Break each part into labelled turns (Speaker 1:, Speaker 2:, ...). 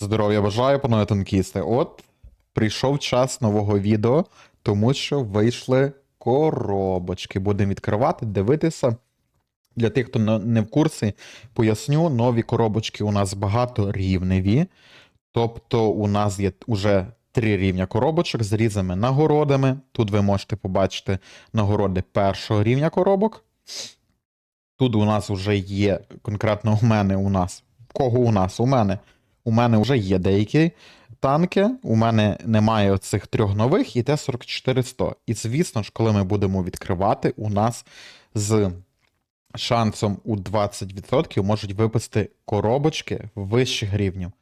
Speaker 1: Здоров'я бажаю, панове танкісти. От прийшов час нового відео, тому що вийшли коробочки. Будемо відкривати, дивитися. Для тих, хто не в курсі, поясню, нові коробочки у нас багаторівневі. Тобто у нас є уже три рівня коробочок з різними нагородами. Тут ви можете побачити нагороди першого рівня коробок. Тут у нас вже є, конкретно у мене у нас. Кого у нас? У мене. У мене вже є деякі танки. У мене немає оцих трьох нових і Т-44-100. І звісно ж, коли ми будемо відкривати, у нас з шансом у 20% можуть випасти коробочки вищих рівнів.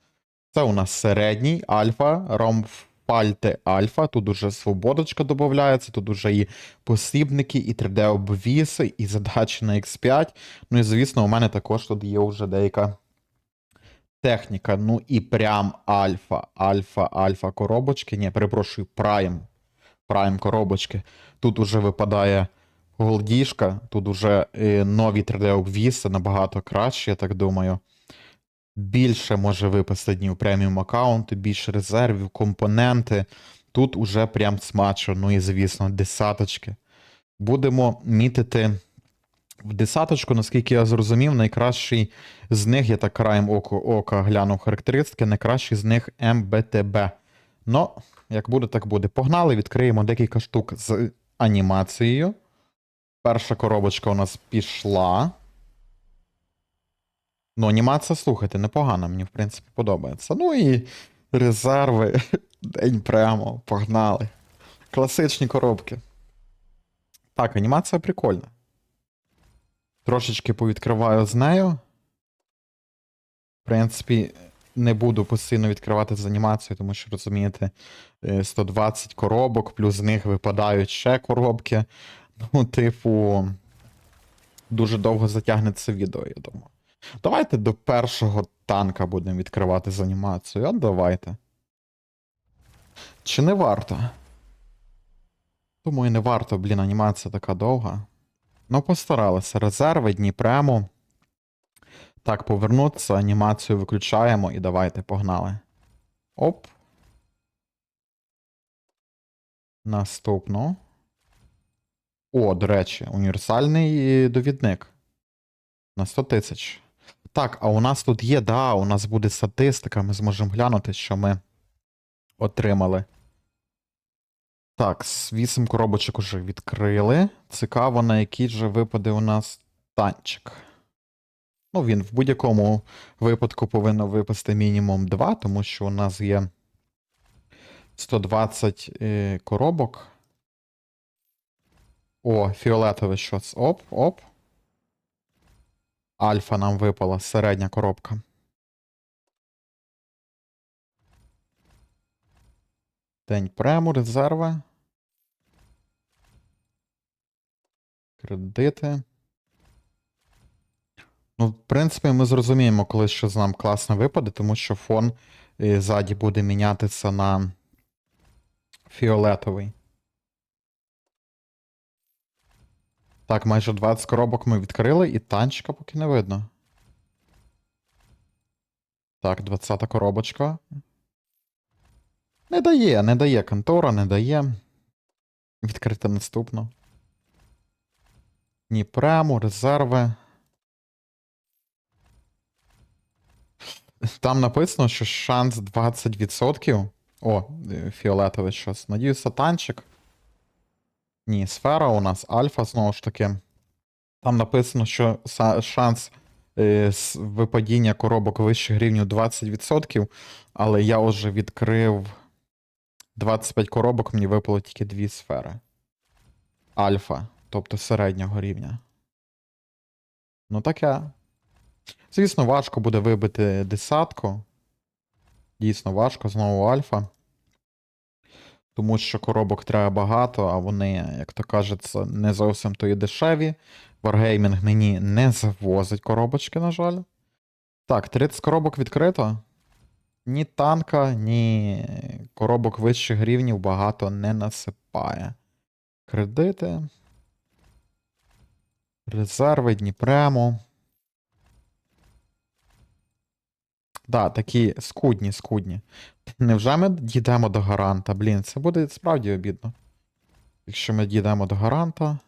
Speaker 1: Це у нас середній альфа, ромфальте альфа. Тут уже свободочка додається, тут уже і посібники, і 3D-обвіси, і задачі на X5. Ну і звісно, у мене також тут є вже деяка техніка. Ну і прям альфа, альфа, альфа коробочки. Ні, перепрошую, прайм. Прайм коробочки. Тут уже випадає голдішка, тут уже е, нові 3D-обвіси набагато краще, я так думаю. Більше може випасти днів преміум аккаунту, більше резервів, компоненти. Тут уже прям смачно, ну і звісно, десяточки. Будемо мітити в десяточку, наскільки я зрозумів, найкращий з них, я так краєм оку, ока глянув характеристики, найкращий з них МБТБ. Ну, як буде, так буде. Погнали, відкриємо декілька штук з анімацією. Перша коробочка у нас пішла. Ну, анімація, слухайте, непогана, мені, в принципі, подобається. Ну і резерви. День прямо, погнали. Класичні коробки. Так, анімація прикольна. Трошечки повідкриваю з нею. В принципі, не буду постійно відкривати з анімацією, тому що, розумієте, е, 120 коробок, плюс з них випадають ще коробки. Ну, типу, дуже довго затягнеться відео, я думаю. Давайте до першого танка будемо відкривати з анімацією. От давайте. Чи не варто? Думаю, не варто, блін, анімація така довга. Ну, постаралися. Резерви, дні прямо. Так, повернутися, анімацію виключаємо і давайте, погнали. Оп. Наступну. О, до речі, універсальний довідник. На 100 тисяч. Так, а у нас тут є, да, у нас буде статистика, ми зможемо глянути, що ми отримали. Так, 8 коробочок уже відкрили. Цікаво, на який же випаде у нас танчик. Ну, він в будь-якому випадку повинен випасти мінімум 2, тому що у нас є 120 е, коробок. О, фіолетовий щось. Оп, оп. Альфа нам випала, середня коробка. День прему, резерви. Кредити. Ну, в принципі, ми зрозуміємо, коли щось нам класно випаде, тому що фон е, ззаді буде мінятися на фіолетовий. Так, майже 20 коробок ми відкрили, і танчика поки не видно. Так, 20 коробочка. Не дає, не дає контора, не дає. Відкрити наступну. Ні, прему, резерви. Там написано, що шанс 20%. О, е, фіолетовий щось. Надіюся, танчик. Ні, сфера у нас альфа, знову ж таки. Там написано, що шанс е, випадіння коробок вищих рівнів 20%, але я вже відкрив 25 коробок, мені випало тільки дві сфери. Альфа, тобто середнього рівня. Ну таке. Звісно, важко буде вибити десятку. Дійсно важко, знову альфа. Тому що коробок треба багато, а вони, як то кажеться, не зовсім то і дешеві. Wargaming мені не завозить коробочки, на жаль. Так, 30 коробок відкрито. Ні танка, ні коробок вищих рівнів багато не насипає. Кредити. Резерви, Дніпрему. Да, такі скудні, скудні. Невже ми дійдемо до гаранта? Блін, це буде справді обідно. Якщо ми дійдемо до гаранта.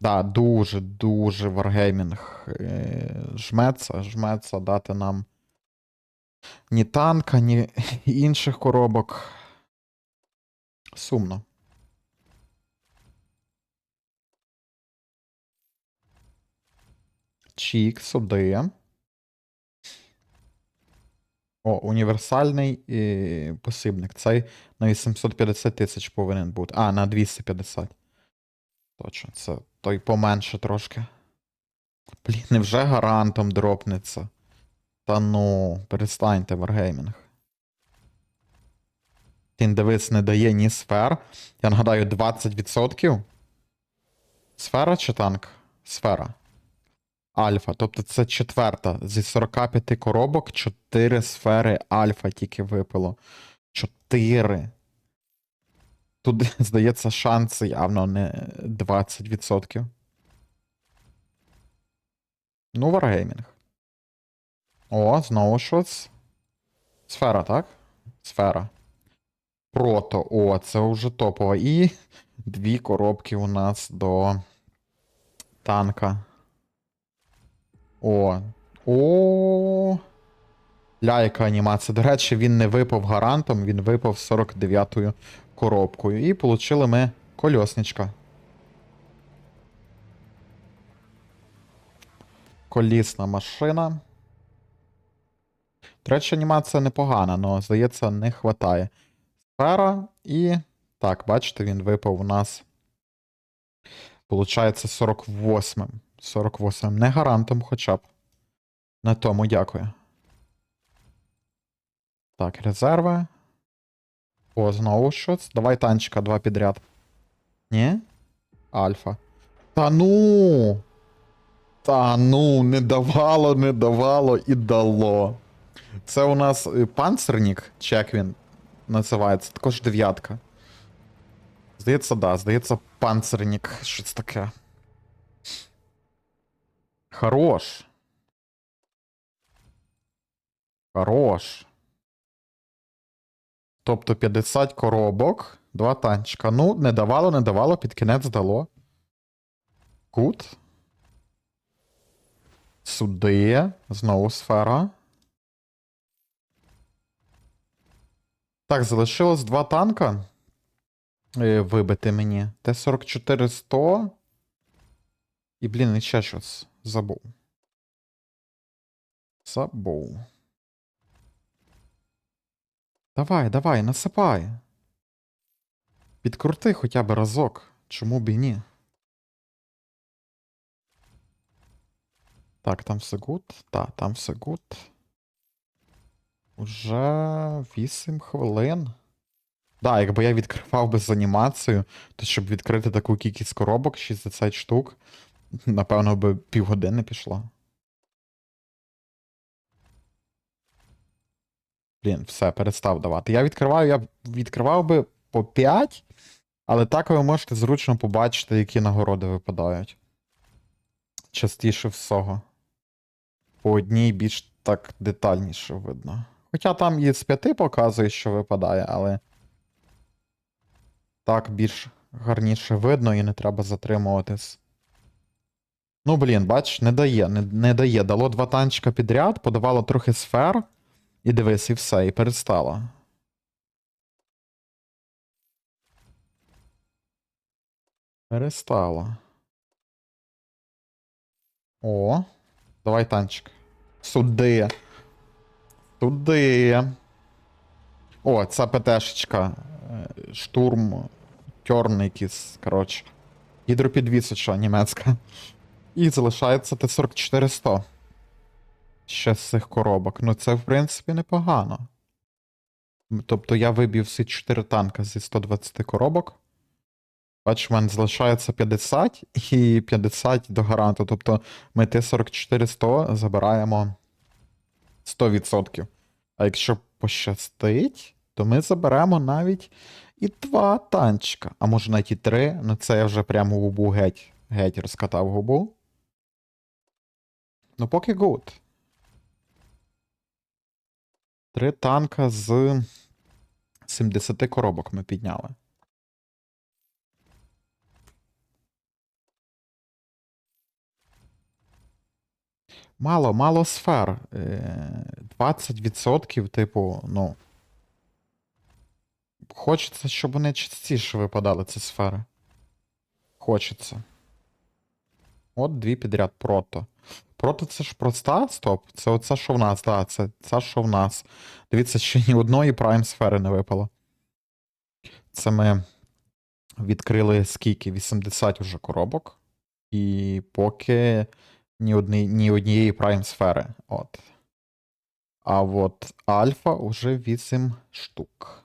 Speaker 1: Да, дуже, дуже Wargaming е, жметься, жметься дати нам ні танка, ні інших коробок. Сумно. Чік, сюди. О, універсальний е, посібник. Цей на 850 тисяч повинен бути. А, на 250. Точно, це той поменше трошки. Блін, невже гарантом дропнеться? Та ну, перестаньте. Він дивись, не дає ні сфер. Я нагадаю, 20%. Сфера чи танк? Сфера. Альфа. Тобто це четверта. Зі 45 коробок 4 сфери альфа тільки випало. 4. Тут, здається, шанси явно не 20%. Ну, Wargaming. О, знову щось. Сфера, так? Сфера. Прото. О, це вже топово. І дві коробки у нас до танка. О. О. Ля, яка анімація. До речі, він не випав гарантом, він випав 49-ю коробкою. І отримали ми кольосничка. Колісна машина. До речі, анімація непогана, але, здається, не хватає. Сфера і. Так, бачите, він випав у нас. Получається 48. 48. Не гарантом хоча б. На тому дякую. Так, резерви. О, знову щось. Давай танчика два підряд. Ні? Альфа. Та ну. Та ну, не давало, не давало і дало. Це у нас е, панцерник, чи він називається, також дев'ятка. Здається, да, здається, панцерник, щось таке. Хорош. Хорош. Тобто 50 коробок, два танчика. Ну, не давало, не давало, під кінець дало. Кут. Сюди. Знову сфера. Так, залишилось два танка. е, Вибити мені. Т-44 100. І, блін, і ще щось. Забув. Забув. Давай, давай, насипай. Підкрути хоча б разок. Чому б і ні? Так, там все гуд. Так, там все гуд. Уже 8 хвилин. Да, якби я відкривав би з анімацією, то щоб відкрити таку кількість коробок, 60 штук, напевно, би півгодини пішло. Блін, все, перестав давати. Я відкриваю, я відкривав би по 5, але так ви можете зручно побачити, які нагороди випадають. Частіше всього. По одній більш так детальніше видно. Хоча там і з 5 показує, що випадає, але. Так більш гарніше видно і не треба затримуватись. Ну, блін, бач, не дає, не, не дає. Дало два танчика підряд, подавало трохи сфер. І дивись, і все, і перестало. Перестало. О, давай танчик. Суди. Туди. О, це ПТшечка. Е, Штурм. Тьорн якийсь, коротше. Гідропідвісоча німецька. І залишається Т-44-100. Ще з цих коробок. Ну, це, в принципі, непогано. Тобто я вибив всі 4 танка зі 120 коробок. Бач, в мене залишається 50 і 50 до гаранту. Тобто ми Т-44-100 забираємо 100%. А якщо пощастить, то ми заберемо навіть і два танчика. А може навіть і три. Ну це я вже прямо губу геть. Геть розкатав губу. Ну, поки гуд. Три танка з 70 коробок ми підняли. Мало, мало сфер. Е, 20%, типу, ну. Хочеться, щоб вони частіше випадали, ці сфери. Хочеться. От дві підряд прото. Прото це ж проста, стоп. Це оце, що в нас, так, це це, що в нас. Дивіться, ще ні одної прайм сфери не випало. Це ми відкрили скільки? 80 уже коробок. І поки ні, одні, ні однієї прайм сфери. От. А от альфа уже 8 штук.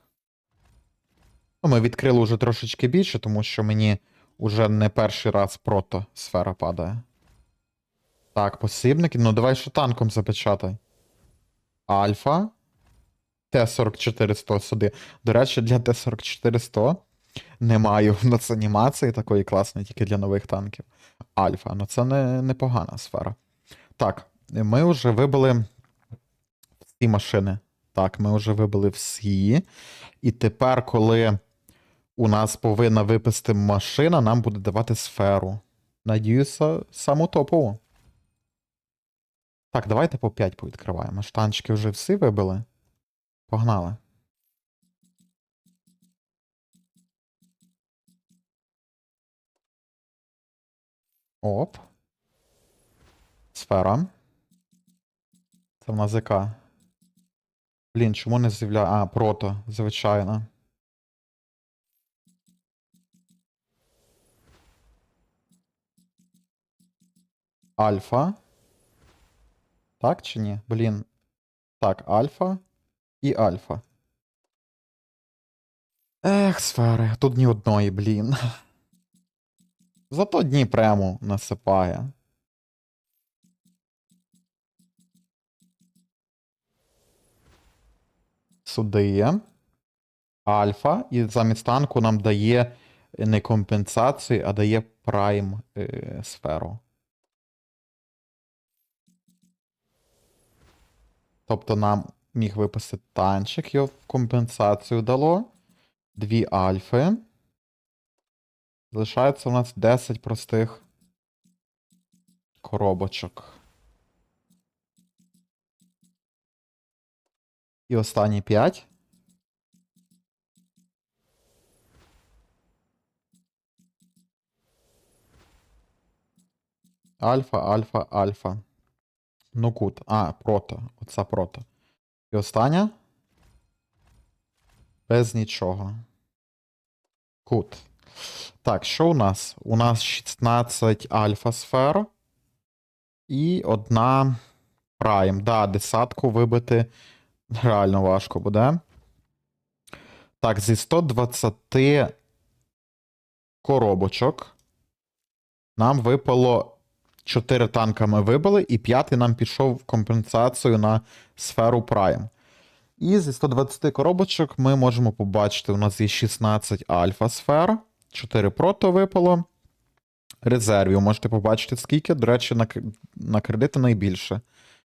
Speaker 1: Ну, ми відкрили вже трошечки більше, тому що мені уже не перший раз прото сфера падає. Так, посібники. Ну, давай ще танком запечатай. Альфа. Т-44 сюди. До речі, для Т-44 немає в нас анімації такої класної, тільки для нових танків. Альфа. Ну це не, непогана сфера. Так, ми вже вибили всі машини. Так, ми вже вибили всі. І тепер, коли у нас повинна випасти машина, нам буде давати сферу. Надіюся, саму топову. Так, давайте по 5 повідкриваємо. Штанчики вже всі вибили. Погнали. Оп. Сфера. Це в нас ЗК. Блін, чому не з'являє. А, прото, звичайно. Альфа. Так чи ні? Блін. Так, альфа і альфа. Ех, сфери, тут ні одної, блін. Зато дні прямо насипає. Сюди. Альфа. І замість танку нам дає не компенсацію, а дає прайм е, сферу. Тобто нам міг випустити танчик, його в компенсацію дало. Дві альфи. Залишається у нас 10 простих коробочок. І останні 5. Альфа, альфа, альфа. Ну кут. А, прото. Оце прото. І остання. Без нічого. Кут. Так, що у нас? У нас 16 альфа сфер. І одна прайм. Да, десятку вибити реально важко буде. Так, зі 120 коробочок. Нам випало 4 танка ми вибили, і п'ятий нам пішов в компенсацію на сферу Prime. І зі 120 коробочок ми можемо побачити, у нас є 16 альфа сфер, 4 прото випало. Резервів можете побачити, скільки. До речі, на, на кредити найбільше.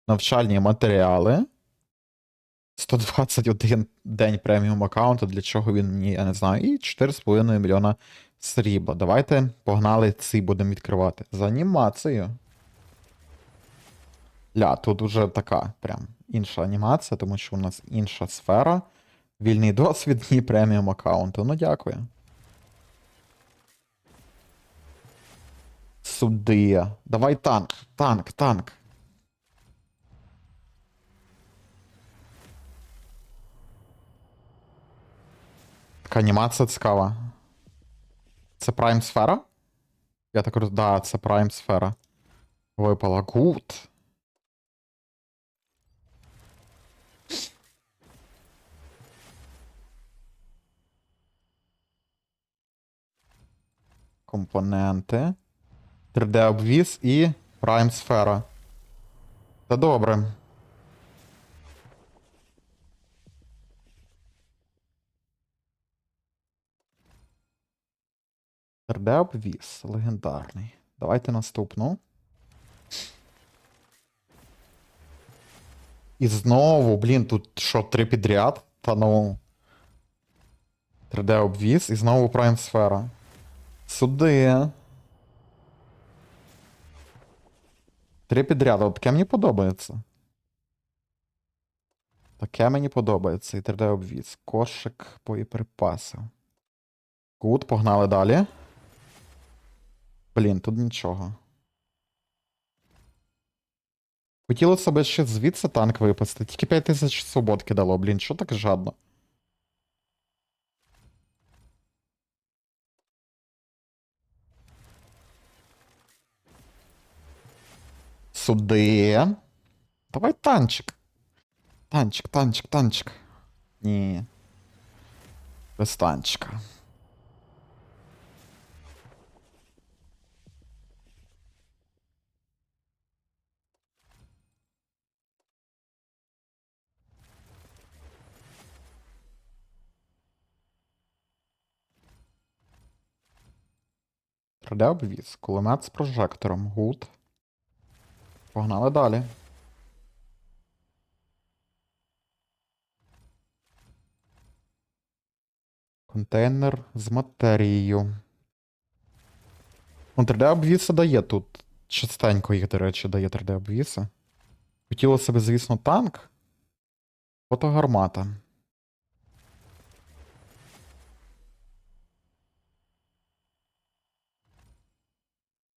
Speaker 1: Навчальні матеріали. 121 день преміум аккаунту, для чого він мені, я не знаю, і 4,5 мільйона срібла. Давайте погнали ці будемо відкривати. З анімацією. Ля, тут уже така прям інша анімація, тому що у нас інша сфера. Вільний досвід і преміум аккаунту. Ну, дякую. Суди. Давай танк. Танк, танк. Така анімація цікава. Це прайм сфера? Я так розумію, да, це прайм сфера. Випала. Гуд. Компоненти. 3D обвіз і прайм сфера. Та добре. РД обвіз. Легендарний. Давайте наступну. І знову, блін, тут що, три підряд? Та ну. 3D обвіз і знову прайм сфера. Сюди. Три підряд, от таке мені подобається. Таке мені подобається. І 3D обвіз. Кошик боєприпасів. Гуд, погнали далі. Блін, тут нічого. Хотілося б ще звідси танк випасти. Тільки 5000 свободки дало, блін, що так жадно? Сюди. Давай танчик. Танчик, танчик, танчик. Ні. Без танчика. Траде обвіз. Кулемет з прожектором. Гуд. Погнали далі. Контейнер з матерією. Ну, 3D обвіси дає тут. Частенько їх, до речі, дає 3D обвіси. Хотілося б, звісно, танк. Фотогармата.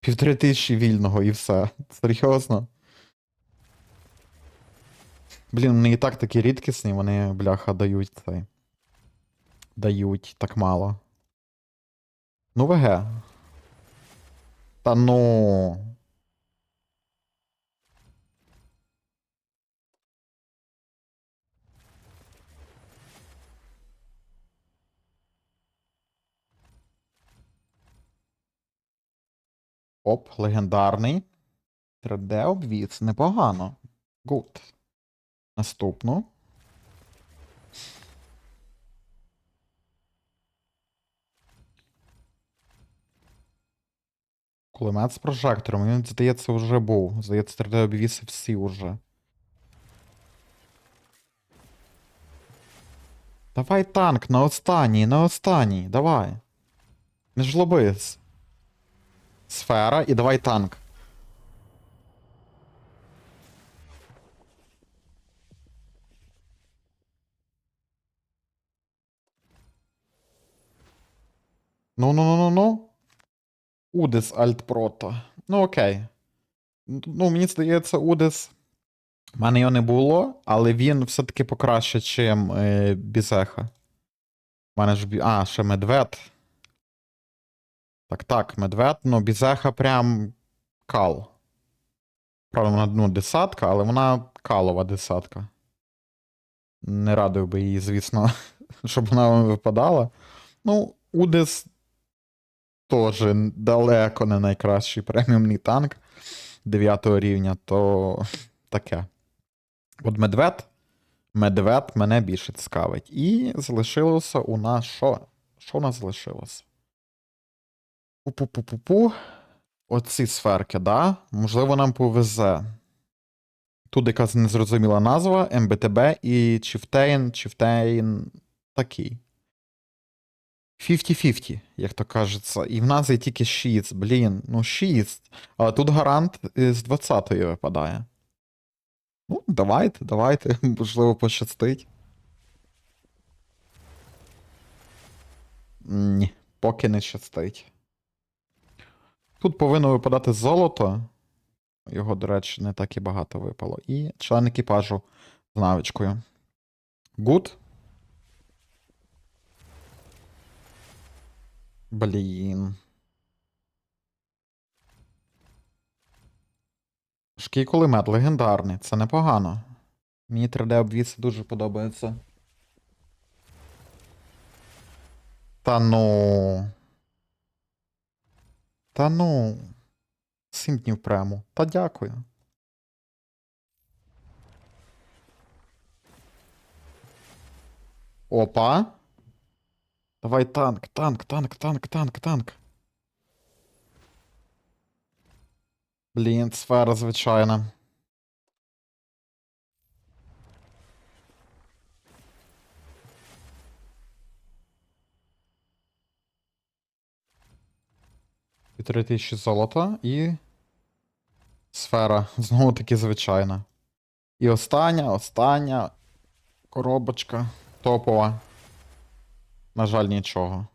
Speaker 1: Півтори тисячі вільного і все. Серйозно. Блін, вони і так такі рідкісні, вони, бляха, дають цей. Дають так мало. Ну, ВГ. Та ну. Оп, легендарний. 3D обвіз. Непогано. Гуд. Наступну. Кулемет з прожектором. Він, здається, вже був. Здається, 3D обвіси всі уже. Давай танк на останній, на останній. Давай. Не жлобись. Сфера і давай танк. Ну, ну, ну, ну, ну. Удис Альт Прото. Ну, окей. Ну, мені здається, Удис. У мене його не було, але він все-таки покраще, чим е, Бізеха. У мене ж. А, ще медвед. Так, так, медвед, ну, Бізеха прям кал. Правда, вона ну, десятка, але вона калова десятка. Не радив би її, звісно, щоб вона випадала. Ну, Удис теж далеко не найкращий преміумний танк 9 рівня, то таке. От медвед. Медвед мене більше цікавить. І залишилося у нас що? Що у нас залишилося? Пу-пу-пу-пу-пу. Оці сферки, да? Можливо, нам повезе. Тут якась незрозуміла назва, МБТБ і Chieftain, Chieftain такий. 50-50, як то кажеться. І в нас є тільки 6, блін, ну 6. Але тут гарант з 20-ї випадає. Ну, давайте, давайте, можливо, пощастить. Ні, поки не щастить. Тут повинно випадати золото. Його, до речі, не так і багато випало. І член екіпажу з навичкою. Гуд. Блін. Шкій кулемет легендарний, це непогано. Мені 3D обвіси дуже подобається. Та ну. Та ну. Сім днів прямо. Та дякую. Опа. Давай танк, танк, танк, танк, танк, танк. Блін, сфера звичайна. Півтори тисячі золота і. Сфера. Знову таки звичайна. І остання, остання коробочка. Топова. На жаль, нічого.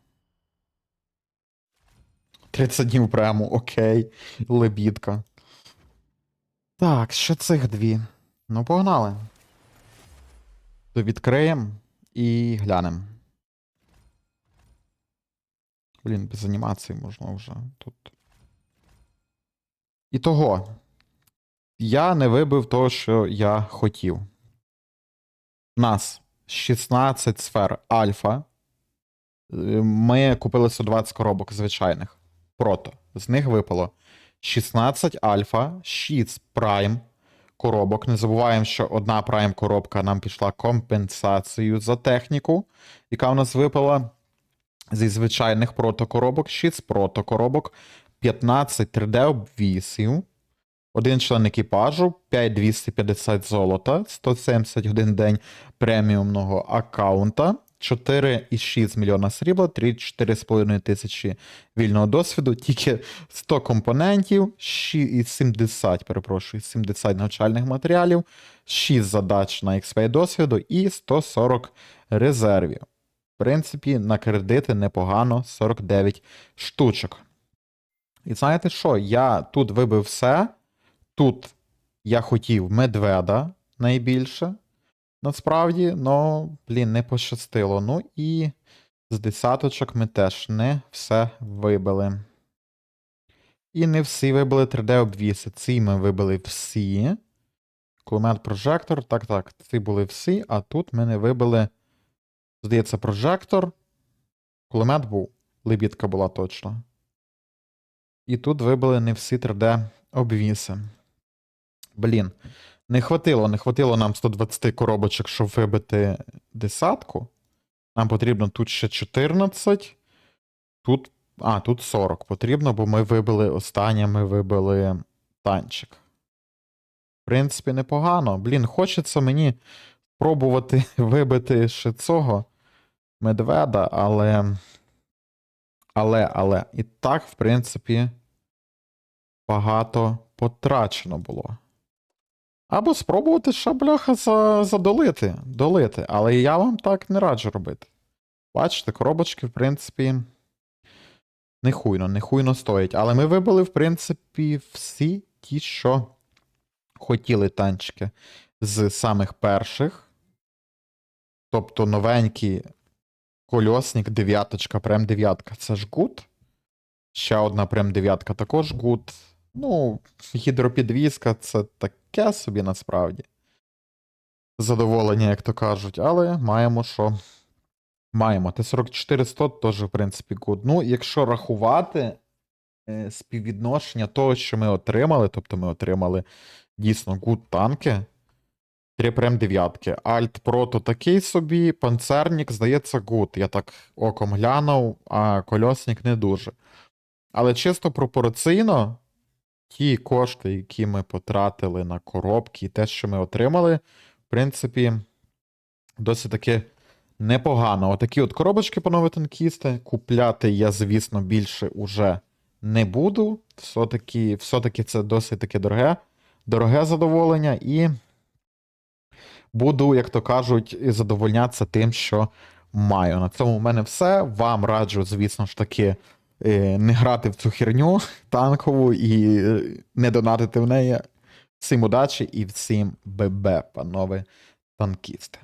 Speaker 1: 30 днів прямо, окей. Лебідка. Так, ще цих дві. Ну, погнали. То відкриємо і глянемо. Блін, без анімації можна вже тут. І того. Я не вибив того, що я хотів. Нас 16 сфер альфа. Е, Ми купили 120 коробок звичайних. Прото. З них випало 16 альфа, 6 прайм коробок. Не забуваємо, що одна прайм коробка нам пішла компенсацією за техніку, яка у нас випала зі звичайних протокоробок, 6 протокоробок, 15 3D обвісів, один член екіпажу, 5250 золота, 171 день преміумного аккаунта, 4,6 мільйона срібла, 34,5 тисячі вільного досвіду, тільки 100 компонентів, 6, 70, перепрошую, 70 навчальних матеріалів, 6 задач на XP досвіду і 140 резервів. Принципі, на кредити непогано 49 штучок. І знаєте що? Я тут вибив все. Тут я хотів медведа найбільше. Насправді, ну, блін, не пощастило. Ну і з десяточок ми теж не все вибили. І не всі вибили 3D-обвіси. Ці ми вибили всі. Кулемет прожектор. Так, так, ці були всі, а тут ми не вибили. Здається, прожектор. Кулемет був. Лебідка була точно. І тут вибили не всі 3D-обвіси. Блін. Не хватило, не хватило нам 120 коробочок, щоб вибити десятку. Нам потрібно тут ще 14. Тут. А, тут 40 потрібно, бо ми вибили останнє, ми вибили танчик. В принципі, непогано. Блін, хочеться мені спробувати вибити ще цього медведа, але. Але, але. І так, в принципі, багато потрачено було. Або спробувати ще, задолити, долити. Але я вам так не раджу робити. Бачите, коробочки, в принципі, не хуйно, не хуйно стоять. Але ми вибили, в принципі, всі ті, що хотіли танчики з самих перших. Тобто новенький кольосник, дев'яточка, прем дев'ятка. Це ж гуд. Ще одна прем дев'ятка також гуд. Ну, гідропідвізка це таке собі насправді. Задоволення, як то кажуть, але маємо що. Маємо. Т-44 теж, в принципі, гуд. Ну, якщо рахувати е, співвідношення того, що ми отримали, тобто ми отримали дійсно гуд танки. Три прем дев'ятки. Альт прото такий собі, панцерник, здається, гуд. Я так оком глянув, а кольосник не дуже. Але чисто пропорційно, ті кошти, які ми потратили на коробки, і те, що ми отримали, в принципі, досить таки непогано. Отакі от коробочки, панове танкісти. Купляти я, звісно, більше уже не буду. Все-таки все-таки це досить таки дороге, дороге задоволення, і буду, як то кажуть, задовольнятися тим, що маю. На цьому в мене все. Вам раджу, звісно ж таки, е, не грати в цю херню танкову і е, не донатити в неї. Всім удачі і всім ББ, панове танкісти.